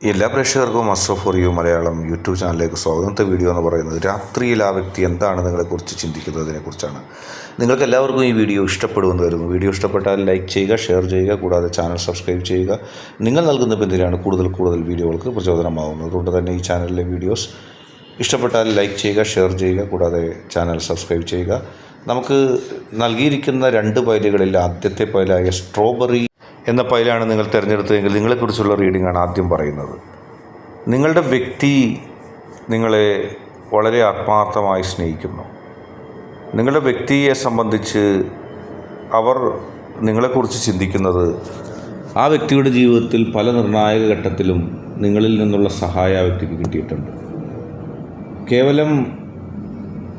എല്ലാ പ്രേക്ഷകർക്കും master for you Malayalam YouTube ചാനലിലേക്ക് സ്വാഗതത്തെ വീഡിയോ എന്ന് പറയുന്നത് രാത്രിയിൽ ആ വ്യക്തി എന്താണ് നിങ്ങളെക്കുറിച്ച് ചിന്തിക്കുന്നതിനെക്കുറിച്ചാണ് നിങ്ങൾക്ക് എല്ലാവർക്കും ഈ വീഡിയോ ഇഷ്ടപ്പെടുമെന്ന് വരുന്നു വീഡിയോ ഇഷ്ടപ്പെട്ടാൽ ലൈക്ക് ചെയ്യുക ഷെയർ ചെയ്യുക കൂടാതെ ചാനൽ സബ്സ്ക്രൈബ് ചെയ്യുക. നിങ്ങൾ നൽകുന്ന പിന്തുണയാണ് കൂടുതൽ കൂടുതൽ വീഡിയോകൾക്ക് പ്രചോദനമാകുന്നത് അതുകൊണ്ട് തന്നെ ഈ ചാനലിലെ വീഡിയോസ് ഇഷ്ടപ്പെട്ടാൽ ലൈക്ക് ചെയ്യുക ഷെയർ ചെയ്യുക കൂടാതെ ചാനൽ സബ്സ്ക്രൈബ് ചെയ്യുക. നമുക്ക് നൽകിയിരിക്കുന്ന രണ്ട് പൈലുകളിൽ ആദ്യത്തെ പൈലായ സ്ട്രോബെറി എന്ന പൈലാണ് നിങ്ങൾ തിരഞ്ഞെടുത്തതെങ്കിൽ നിങ്ങളെക്കുറിച്ചുള്ള റീഡിംഗ് ആണ് ആദ്യം പറയുന്നത്. നിങ്ങളുടെ വ്യക്തി നിങ്ങളെ വളരെ ആത്മാർത്ഥമായി സ്നേഹിക്കുന്നു. നിങ്ങളുടെ വ്യക്തിയെ സംബന്ധിച്ച് അവർ നിങ്ങളെക്കുറിച്ച് ചിന്തിക്കുന്നത് ആ വ്യക്തിയുടെ ജീവിതത്തിൽ പല നിർണായക ഘട്ടത്തിലും നിങ്ങളിൽ നിന്നുള്ള സഹായം ആ വ്യക്തിക്ക് കിട്ടിയിട്ടുണ്ട്. കേവലം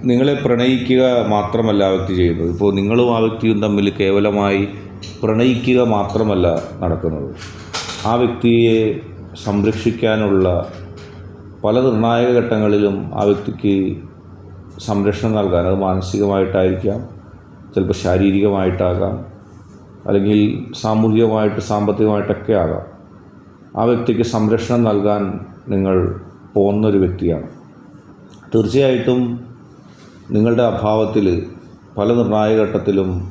നിങ്ങളെ പ്രണയിക്കുക മാത്രമല്ല ആ വ്യക്തി ചെയ്യുന്നത്. ഇപ്പോൾ നിങ്ങളും ആ വ്യക്തിയും തമ്മിൽ കേവലമായി പ്രണയിക്കുക മാത്രമല്ല നടക്കുന്നത്. ആ വ്യക്തിയെ സംരക്ഷിക്കാനുള്ള പല നിർണായക ഘട്ടങ്ങളിലും ആ വ്യക്തിക്ക് സംരക്ഷണം നൽകാൻ അത് മാനസികമായിട്ടായിരിക്കാം ചിലപ്പോൾ ശാരീരികമായിട്ടാകാം അല്ലെങ്കിൽ സാമൂഹികമായിട്ട് സാമ്പത്തികമായിട്ടൊക്കെ ആകാം. ആ വ്യക്തിക്ക് സംരക്ഷണം നൽകാൻ നിങ്ങൾ പോകുന്നൊരു വ്യക്തിയാണ്. തീർച്ചയായിട്ടും നിങ്ങളുടെ അഭാവത്തിൽ പല നിർണായക ഘട്ടത്തിലും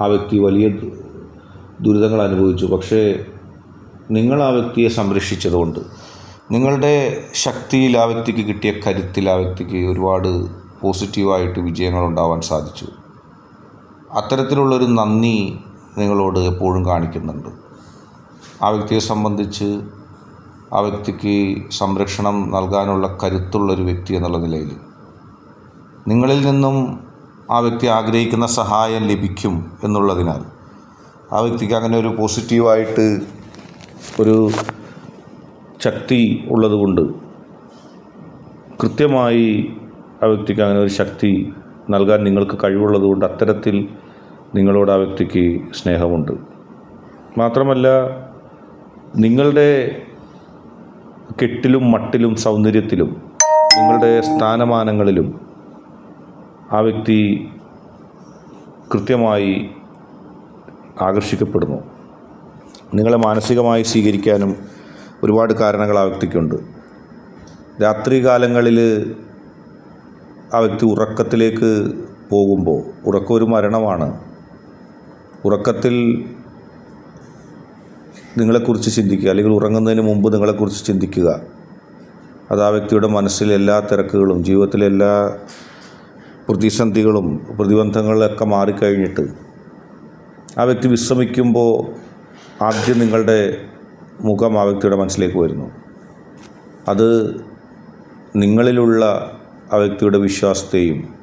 ആ വ്യക്തി വലിയ ദുരിതങ്ങൾ അനുഭവിച്ചു. പക്ഷേ നിങ്ങൾ ആ വ്യക്തിയെ സംരക്ഷിച്ചതുകൊണ്ട് നിങ്ങളുടെ ശക്തിയിൽ ആ വ്യക്തിക്ക് കിട്ടിയ കരുത്തിൽ ആ വ്യക്തിക്ക് ഒരുപാട് പോസിറ്റീവായിട്ട് വിജയങ്ങൾ ഉണ്ടാവാൻ സാധിച്ചു. അത്തരത്തിലുള്ളൊരു നന്ദി നിങ്ങളോട് എപ്പോഴും കാണിക്കുന്നുണ്ട്. ആ വ്യക്തിയെ സംബന്ധിച്ച് ആ വ്യക്തിക്ക് സംരക്ഷണം നൽകാനുള്ള കരുത്തുള്ളൊരു വ്യക്തി എന്നുള്ള നിലയിൽ നിങ്ങളിൽ നിന്നും ആ വ്യക്തി ആഗ്രഹിക്കുന്ന സഹായം ലഭിക്കും എന്നുള്ളതിനാൽ ആ വ്യക്തിക്ക് അങ്ങനെ ഒരു പോസിറ്റീവായിട്ട് ഒരു ശക്തി ഉള്ളതുകൊണ്ട് കൃത്യമായി ആ വ്യക്തിക്ക് അങ്ങനെ ഒരു ശക്തി നൽകാൻ നിങ്ങൾക്ക് കഴിവുള്ളതുകൊണ്ട് അത്തരത്തിൽ നിങ്ങളോട് ആ വ്യക്തിക്ക് സ്നേഹമുണ്ട്. മാത്രമല്ല നിങ്ങളുടെ കെട്ടിലും മട്ടിലും സൗന്ദര്യത്തിലും നിങ്ങളുടെ സ്ഥാനമാനങ്ങളിലും ആ വ്യക്തി കൃത്യമായി ആകർഷിക്കപ്പെടുന്നു. നിങ്ങളെ മാനസികമായി സ്വീകരിക്കാനും ഒരുപാട് കാരണങ്ങൾ ആ വ്യക്തിക്കുണ്ട്. രാത്രികാലങ്ങളിൽ ആ വ്യക്തി ഉറക്കത്തിലേക്ക് പോകുമ്പോൾ ഉറക്കം ഒരു മരണമാണ്. ഉറക്കത്തിൽ നിങ്ങളെക്കുറിച്ച് ചിന്തിക്കുക അല്ലെങ്കിൽ ഉറങ്ങുന്നതിന് മുമ്പ് നിങ്ങളെക്കുറിച്ച് ചിന്തിക്കുക. അത് ആ വ്യക്തിയുടെ മനസ്സിലെ എല്ലാ തിരക്കുകളും ജീവിതത്തിലെ എല്ലാ പ്രതിസന്ധികളും പ്രതിബന്ധങ്ങളിലൊക്കെ മാറിക്കഴിഞ്ഞിട്ട് ആ വ്യക്തി വിശ്രമിക്കുമ്പോൾ ആദ്യം നിങ്ങളുടെ മുഖം ആ വ്യക്തിയുടെ മനസ്സിലേക്ക് വരുന്നു. അത് നിങ്ങളിലുള്ള ആ വ്യക്തിയുടെ വിശ്വാസത്തെയും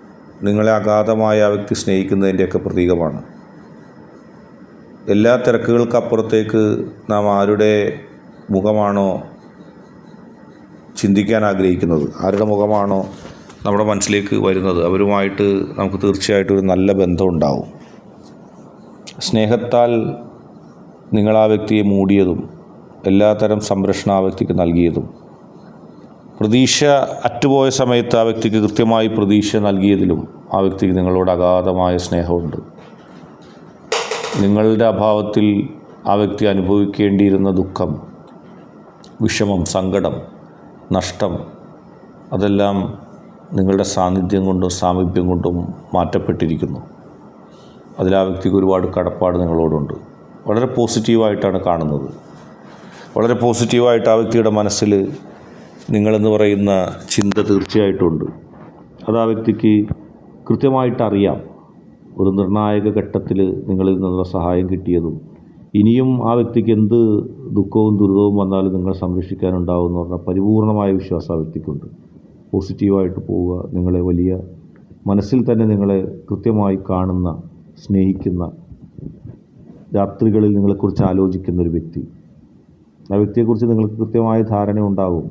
നിങ്ങളെ അഗാധമായ ആ വ്യക്തി സ്നേഹിക്കുന്നതിന്റെയൊക്കെ പ്രതീകമാണ്. എല്ലാ തിരക്കുകൾക്കപ്പുറത്തേക്ക് നാം ആരുടെ മുഖമാണോ ചിന്തിക്കാൻ ആഗ്രഹിക്കുന്നത്? ആരുടെ മുഖമാണോ നമ്മുടെ മനസ്സിലേക്ക് വരുന്നത് അവരുമായിട്ട് നമുക്ക് തീർച്ചയായിട്ടും ഒരു നല്ല ബന്ധം ഉണ്ടാവും. സ്നേഹത്താൽ നിങ്ങൾ ആ വ്യക്തിയെ മൂടിയതും എല്ലാത്തരം സംരക്ഷണം ആ വ്യക്തിക്ക് നൽകിയതും പ്രതീക്ഷ അറ്റുപോയ സമയത്ത് ആ വ്യക്തിക്ക് കൃത്യമായി പ്രതീക്ഷ നൽകിയതിലും ആ വ്യക്തിക്ക് നിങ്ങളോട് അഗാധമായ സ്നേഹമുണ്ട്. നിങ്ങളുടെ അഭാവത്തിൽ ആ വ്യക്തി അനുഭവിക്കേണ്ടിയിരുന്ന ദുഃഖം വിഷമം സങ്കടം നഷ്ടം അതെല്ലാം നിങ്ങളുടെ സാന്നിധ്യം കൊണ്ടും സാമീപ്യം കൊണ്ടും മാറ്റപ്പെട്ടിരിക്കുന്നു. അതിൽ ആ വ്യക്തിക്ക് ഒരുപാട് കടപ്പാട് നിങ്ങളോടുണ്ട്. വളരെ പോസിറ്റീവായിട്ടാണ് കാണുന്നത്. വളരെ പോസിറ്റീവായിട്ട് ആ വ്യക്തിയുടെ മനസ്സിൽ നിങ്ങളെന്ന് പറയുന്ന ചിന്ത തീർച്ചയായിട്ടും ഉണ്ട് അത് ആ വ്യക്തിക്ക് കൃത്യമായിട്ട് അറിയാം. ഒരു നിർണായക ഘട്ടത്തിൽ നിങ്ങളിൽ നിന്നുള്ള സഹായം കിട്ടിയതും ഇനിയും ആ വ്യക്തിക്ക് എന്ത് ദുഃഖവും ദുരിതവും വന്നാലും നിങ്ങൾ സംരക്ഷിക്കാനുണ്ടാവും എന്ന് പറഞ്ഞാൽ പരിപൂർണമായ വിശ്വാസം ആ വ്യക്തിക്കുണ്ട്. പോസിറ്റീവായിട്ട് പോവുക നിങ്ങളെ വലിയ മനസ്സിൽ തന്നെ നിങ്ങളെ കൃത്യമായി കാണുന്ന സ്നേഹിക്കുന്ന രാത്രികളിൽ നിങ്ങളെക്കുറിച്ച് ആലോചിക്കുന്ന ഒരു വ്യക്തി. ആ വ്യക്തിയെക്കുറിച്ച് നിങ്ങൾക്ക് കൃത്യമായ ധാരണ ഉണ്ടാകും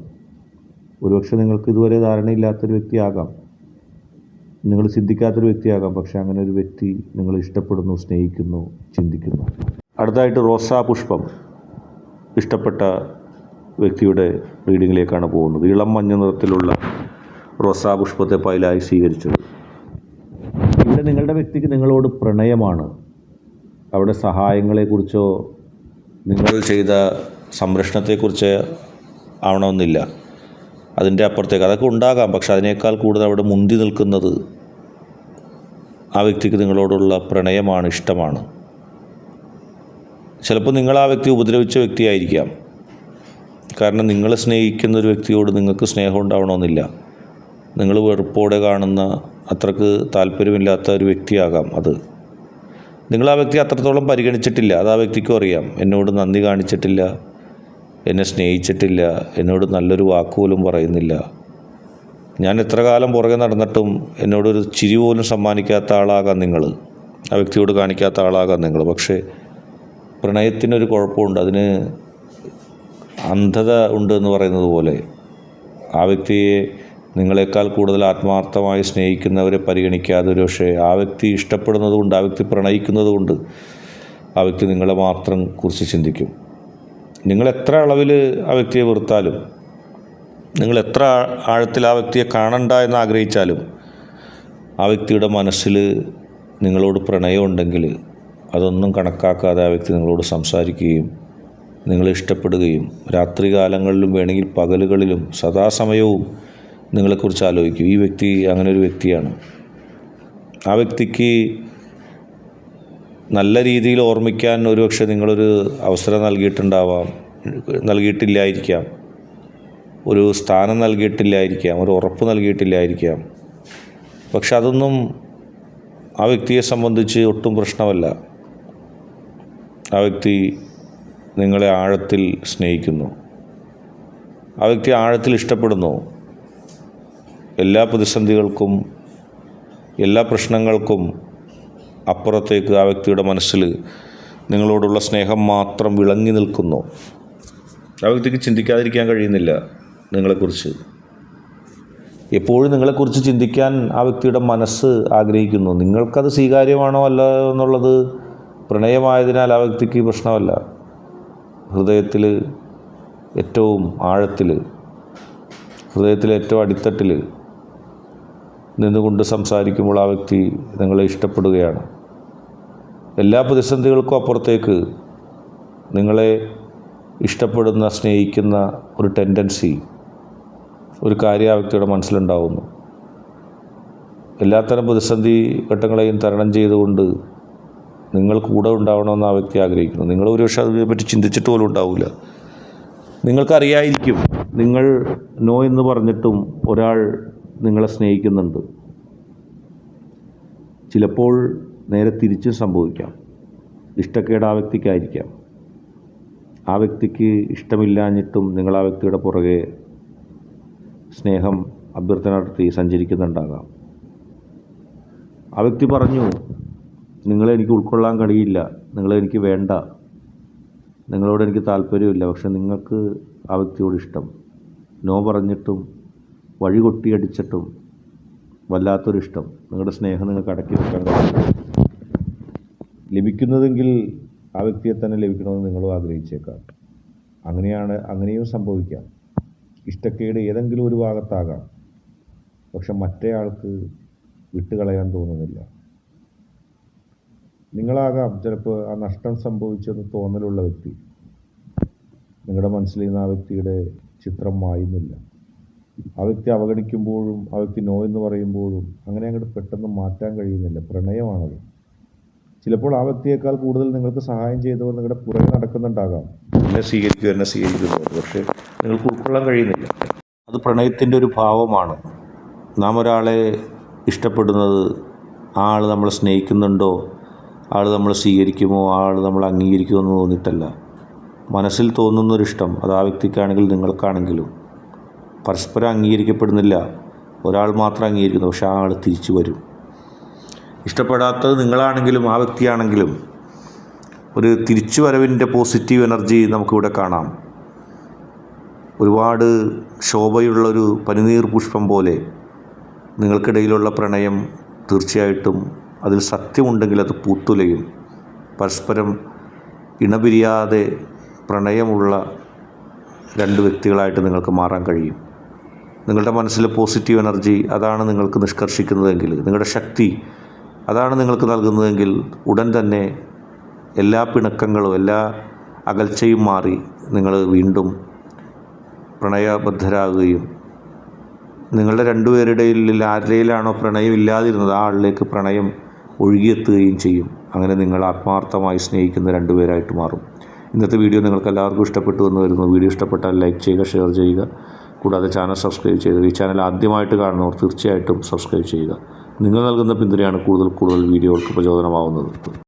ഒരുപക്ഷെ നിങ്ങൾക്ക് ഇതുവരെ ധാരണയില്ലാത്തൊരു വ്യക്തിയാകാം. നിങ്ങൾ ചിന്തിക്കാത്തൊരു വ്യക്തിയാകാം. പക്ഷേ അങ്ങനെ ഒരു വ്യക്തി നിങ്ങൾ ഇഷ്ടപ്പെടുന്നു സ്നേഹിക്കുന്നു ചിന്തിക്കുന്നു. അടുത്തായിട്ട് റോസാ പുഷ്പം ഇഷ്ടപ്പെട്ട വ്യക്തിയുടെ റീഡിങ്ങിലേക്കാണ് പോകുന്നത്. ഇളം മഞ്ഞ നിറത്തിലുള്ള റോസാ പുഷ്പത്തെ പൈലായി സ്വീകരിച്ചത്. ഇവിടെ നിങ്ങളുടെ വ്യക്തിക്ക് നിങ്ങളോട് പ്രണയമാണ്. അവിടെ സഹായങ്ങളെക്കുറിച്ചോ നിങ്ങൾ ചെയ്ത സംരക്ഷണത്തെക്കുറിച്ച് ആവണമെന്നില്ല. അതിന്റെ അപ്പുറത്തേക്ക് അതൊക്കെ ഉണ്ടാകാം. പക്ഷെ അതിനേക്കാൾ കൂടുതൽ അവിടെ മുന്തി നിൽക്കുന്നത് ആ വ്യക്തിക്ക് നിങ്ങളോടുള്ള പ്രണയമാണ് ഇഷ്ടമാണ്. ചിലപ്പോൾ നിങ്ങൾ ആ വ്യക്തി ഉപദ്രവിച്ച വ്യക്തിയായിരിക്കാം. കാരണം നിങ്ങളെ സ്നേഹിക്കുന്ന ഒരു വ്യക്തിയോട് നിങ്ങൾക്ക് സ്നേഹം ഉണ്ടാവണമെന്നില്ല. നിങ്ങൾ വെറുപ്പോടെ കാണുന്ന അത്രയ്ക്ക് താല്പര്യമില്ലാത്ത ഒരു വ്യക്തിയാകാം അത്. നിങ്ങൾ ആ വ്യക്തി അത്രത്തോളം പരിഗണിച്ചിട്ടില്ല. അത് ആ വ്യക്തിക്കും അറിയാം. എന്നോട് നന്ദി കാണിച്ചിട്ടില്ല. എന്നെ സ്നേഹിച്ചിട്ടില്ല. എന്നോട് നല്ലൊരു വാക്കുപോലും പറയുന്നില്ല. ഞാൻ എത്ര കാലം പുറകെ നടന്നിട്ടും എന്നോടൊരു ചിരി പോലും സമ്മാനിക്കാത്ത ആളാകാം നിങ്ങൾ. ആ വ്യക്തിയോട് കാണിക്കാത്ത ആളാകാം നിങ്ങൾ. പക്ഷേ പ്രണയത്തിനൊരു കുഴപ്പമുണ്ട്. അതിന് അന്ധത ഉണ്ട് എന്ന് പറയുന്നത് പോലെ ആ വ്യക്തിയെ നിങ്ങളെക്കാൾ കൂടുതൽ ആത്മാർത്ഥമായി സ്നേഹിക്കുന്നവരെ പരിഗണിക്കാതെ ഒരു പക്ഷേ ആ വ്യക്തി ഇഷ്ടപ്പെടുന്നത് കൊണ്ട് ആ വ്യക്തി പ്രണയിക്കുന്നത് കൊണ്ട് ആ വ്യക്തി നിങ്ങളെ മാത്രം കുറിച്ച് ചിന്തിക്കും. നിങ്ങൾ എത്ര അളവിൽ ആ വ്യക്തിയെ വെറുത്താലും നിങ്ങൾ എത്ര ആഴത്തിൽ ആ വ്യക്തിയെ കാണണ്ട എന്ന് ആഗ്രഹിച്ചാലും ആ വ്യക്തിയുടെ മനസ്സിൽ നിങ്ങളോട് പ്രണയമുണ്ടെങ്കിൽ അതൊന്നും കണക്കാക്കാതെ ആ വ്യക്തി നിങ്ങളോട് സംസാരിക്കുകയും നിങ്ങളെ ഇഷ്ടപ്പെടുകയും രാത്രി കാലങ്ങളിലും വേണമെങ്കിൽ പകലുകളിലും സദാസമയവും നിങ്ങളെക്കുറിച്ച് ആലോചിക്കും. ഈ വ്യക്തി അങ്ങനെ ഒരു വ്യക്തിയാണ്. ആ വ്യക്തിക്ക് നല്ല രീതിയിൽ ഓർമ്മിക്കാൻ ഒരുപക്ഷെ നിങ്ങളൊരു അവസരം നൽകിയിട്ടുണ്ടാവാം. നൽകിയിട്ടില്ലായിരിക്കാം. ഒരു സ്ഥാനം നൽകിയിട്ടില്ലായിരിക്കാം. ഒരു ഉറപ്പ് നൽകിയിട്ടില്ലായിരിക്കാം. പക്ഷെ അതൊന്നും ആ വ്യക്തിയെ സംബന്ധിച്ച് ഒട്ടും പ്രശ്നമല്ല. ആ വ്യക്തി നിങ്ങളെ ആഴത്തിൽ സ്നേഹിക്കുന്നു. ആ വ്യക്തി ആഴത്തിൽ ഇഷ്ടപ്പെടുന്നു. എല്ലാ പ്രതിസന്ധികൾക്കും എല്ലാ പ്രശ്നങ്ങൾക്കും അപ്പുറത്തേക്ക് ആ വ്യക്തിയുടെ മനസ്സിൽ നിങ്ങളോടുള്ള സ്നേഹം മാത്രം വിളങ്ങി നിൽക്കുന്നു. ആ വ്യക്തിക്ക് ചിന്തിക്കാതിരിക്കാൻ കഴിയുന്നില്ല നിങ്ങളെക്കുറിച്ച്. എപ്പോഴും നിങ്ങളെക്കുറിച്ച് ചിന്തിക്കാൻ ആ വ്യക്തിയുടെ മനസ്സ് ആഗ്രഹിക്കുന്നു. നിങ്ങൾക്കത് സ്വീകാര്യമാണോ അല്ല എന്നുള്ളത് പ്രണയമായതിനാൽ ആ വ്യക്തിക്ക് പ്രശ്നമല്ല. ഹൃദയത്തിൽ ഏറ്റവും ആഴത്തിൽ ഹൃദയത്തിലെ ഏറ്റവും അടിത്തട്ടിൽ നിന്നുകൊണ്ട് സംസാരിക്കുമ്പോൾ ആ വ്യക്തി നിങ്ങളെ ഇഷ്ടപ്പെടുകയാണ്. എല്ലാ പ്രതിസന്ധികൾക്കും അപ്പുറത്തേക്ക് നിങ്ങളെ ഇഷ്ടപ്പെടുന്ന സ്നേഹിക്കുന്ന ഒരു ടെൻഡൻസി ഒരു കാര്യം ആ വ്യക്തിയുടെ മനസ്സിലുണ്ടാവുന്നു. എല്ലാത്തരം പ്രതിസന്ധി ഘട്ടങ്ങളെയും തരണം ചെയ്തുകൊണ്ട് നിങ്ങൾ കൂടെ ഉണ്ടാവണമെന്ന് ആ വ്യക്തി ആഗ്രഹിക്കുന്നു. നിങ്ങൾ ഒരുപക്ഷെ അതിനെപ്പറ്റി ചിന്തിച്ചിട്ട് പോലും ഉണ്ടാവില്ല. നിങ്ങൾക്കറിയായിരിക്കും നിങ്ങൾ നോ എന്ന് പറഞ്ഞിട്ടും ഒരാൾ നിങ്ങളെ സ്നേഹിക്കുന്നുണ്ട്. ചിലപ്പോൾ നേരെ തിരിച്ചും സംഭവിക്കാം. ഇഷ്ടക്കേട് ആ വ്യക്തിക്കായിരിക്കാം. ആ വ്യക്തിക്ക് ഇഷ്ടമില്ലാഞ്ഞിട്ടും നിങ്ങൾ ആ വ്യക്തിയുടെ പുറകെ സ്നേഹം അഭ്യർത്ഥന നടത്തി സഞ്ചരിക്കുന്നുണ്ടാകാം. ആ വ്യക്തി പറഞ്ഞു നിങ്ങളെ എനിക്ക് ഉൾക്കൊള്ളാൻ കഴിയില്ല. നിങ്ങളെ എനിക്ക് വേണ്ട. നിങ്ങളോട് എനിക്ക് താല്പര്യമില്ല. പക്ഷെ നിങ്ങൾക്ക് ആ വ്യക്തിയോട് ഇഷ്ടം. നോ പറഞ്ഞിട്ടും വഴി കൊട്ടിയടിച്ചിട്ടും വല്ലാത്തൊരിഷ്ടം. നിങ്ങളുടെ സ്നേഹം നിങ്ങൾക്ക് അടക്കി വെക്കാൻ കഴിയും. ലഭിക്കുന്നതെങ്കിൽ ആ വ്യക്തിയെ തന്നെ ലഭിക്കണമെന്ന് നിങ്ങളും ആഗ്രഹിച്ചേക്കാം. അങ്ങനെയാണ് അങ്ങനെയും സംഭവിക്കാം. ഇഷ്ടക്കേട് ഏതെങ്കിലും ഒരു ഭാഗത്താകാം. പക്ഷെ മറ്റേയാൾക്ക് വിട്ടുകളയാൻ തോന്നുന്നില്ല. നിങ്ങളാകാം ചിലപ്പോൾ ആ നഷ്ടം സംഭവിച്ചെന്ന് തോന്നലുള്ള വ്യക്തി. നിങ്ങളുടെ മനസ്സിൽ നിന്ന് ആ വ്യക്തിയുടെ ചിത്രം മായുന്നില്ല. ആ വ്യക്തി അവഗണിക്കുമ്പോഴും ആ വ്യക്തി നോ എന്ന് പറയുമ്പോഴും അങ്ങനെ അങ്ങോട്ട് പെട്ടെന്ന് മാറ്റാൻ കഴിയുന്നില്ല. പ്രണയമാണത്. ചിലപ്പോൾ ആ വ്യക്തിയേക്കാൾ കൂടുതൽ നിങ്ങൾക്ക് സഹായം ചെയ്തവർ നിങ്ങളുടെ പുറകെ നടക്കുന്നുണ്ടാകാം. എന്നെ സ്വീകരിക്കുക എന്നെ സ്വീകരിക്കുന്നു പക്ഷേ നിങ്ങൾക്ക് ഉൾക്കൊള്ളാൻ കഴിയുന്നില്ല. അത് പ്രണയത്തിന്റെ ഒരു ഭാവമാണ്. നാം ഒരാളെ ഇഷ്ടപ്പെടുന്നത് ആ ആൾ നമ്മളെ സ്നേഹിക്കുന്നുണ്ടോ ആൾ നമ്മളെ സ്വീകരിക്കുമോ ആൾ നമ്മൾ അംഗീകരിക്കുമോ എന്ന് തോന്നിയിട്ടല്ല. മനസ്സിൽ തോന്നുന്നൊരിഷ്ടം അത് ആ വ്യക്തിക്കാണെങ്കിലും നിങ്ങൾക്കാണെങ്കിലും പരസ്പരം അംഗീകരിക്കപ്പെടുന്നില്ല. ഒരാൾ മാത്രം അംഗീകരിക്കുന്നു. പക്ഷേ ആൾ തിരിച്ചു വരും. ഇഷ്ടപ്പെടാത്തത് നിങ്ങളാണെങ്കിലും ആ വ്യക്തിയാണെങ്കിലും ഒരു തിരിച്ചു വരവിന്റെ പോസിറ്റീവ് എനർജി നമുക്കിവിടെ കാണാം. ഒരുപാട് ശോഭയുള്ളൊരു പനിനീർ പുഷ്പം പോലെ നിങ്ങൾക്കിടയിലുള്ള പ്രണയം തീർച്ചയായിട്ടും അതിൽ സത്യമുണ്ടെങ്കിൽ അത് പൂത്തുലയും. പരസ്പരം ഇണപിരിയാതെ പ്രണയമുള്ള രണ്ട് വ്യക്തികളായിട്ട് നിങ്ങൾക്ക് മാറാൻ കഴിയും. നിങ്ങളുടെ മനസ്സിലെ പോസിറ്റീവ് എനർജി അതാണ് നിങ്ങൾക്ക് നിഷ്കർഷിക്കുന്നതെങ്കിൽ നിങ്ങളുടെ ശക്തി അതാണ് നിങ്ങൾക്ക് നൽകുന്നതെങ്കിൽ ഉടൻ തന്നെ എല്ലാ പിണക്കങ്ങളും എല്ലാ അകൽച്ചയും മാറി നിങ്ങൾ വീണ്ടും പ്രണയബദ്ധരാകുകയും നിങ്ങളുടെ രണ്ടുപേരുടെയിൽ ആരുടെയിലാണോ പ്രണയം ഇല്ലാതിരുന്നത് ആ ആളിലേക്ക് പ്രണയം ഒഴുകിയെത്തുകയും ചെയ്യും. അങ്ങനെ നിങ്ങൾ ആത്മാർത്ഥമായി സ്നേഹിക്കുന്ന രണ്ടുപേരായിട്ട് മാറും. ഇന്നത്തെ വീഡിയോ നിങ്ങൾക്ക് എല്ലാവർക്കും ഇഷ്ടപ്പെട്ടു എന്ന് വരുന്നു. വീഡിയോ ഇഷ്ടപ്പെട്ടാൽ ലൈക്ക് ചെയ്യുക ഷെയർ ചെയ്യുക. കൂടാതെ ചാനൽ സബ്സ്ക്രൈബ് ചെയ്യുക ഈ ചാനൽ ആദ്യമായിട്ട് കാണുന്നവർ തീർച്ചയായിട്ടും സബ്സ്ക്രൈബ് ചെയ്യുക. നിങ്ങൾ നൽകുന്ന പിന്തുണയാണ് കൂടുതൽ കൂടുതൽ വീഡിയോകൾക്ക് പ്രചോദനമാവുന്നത്.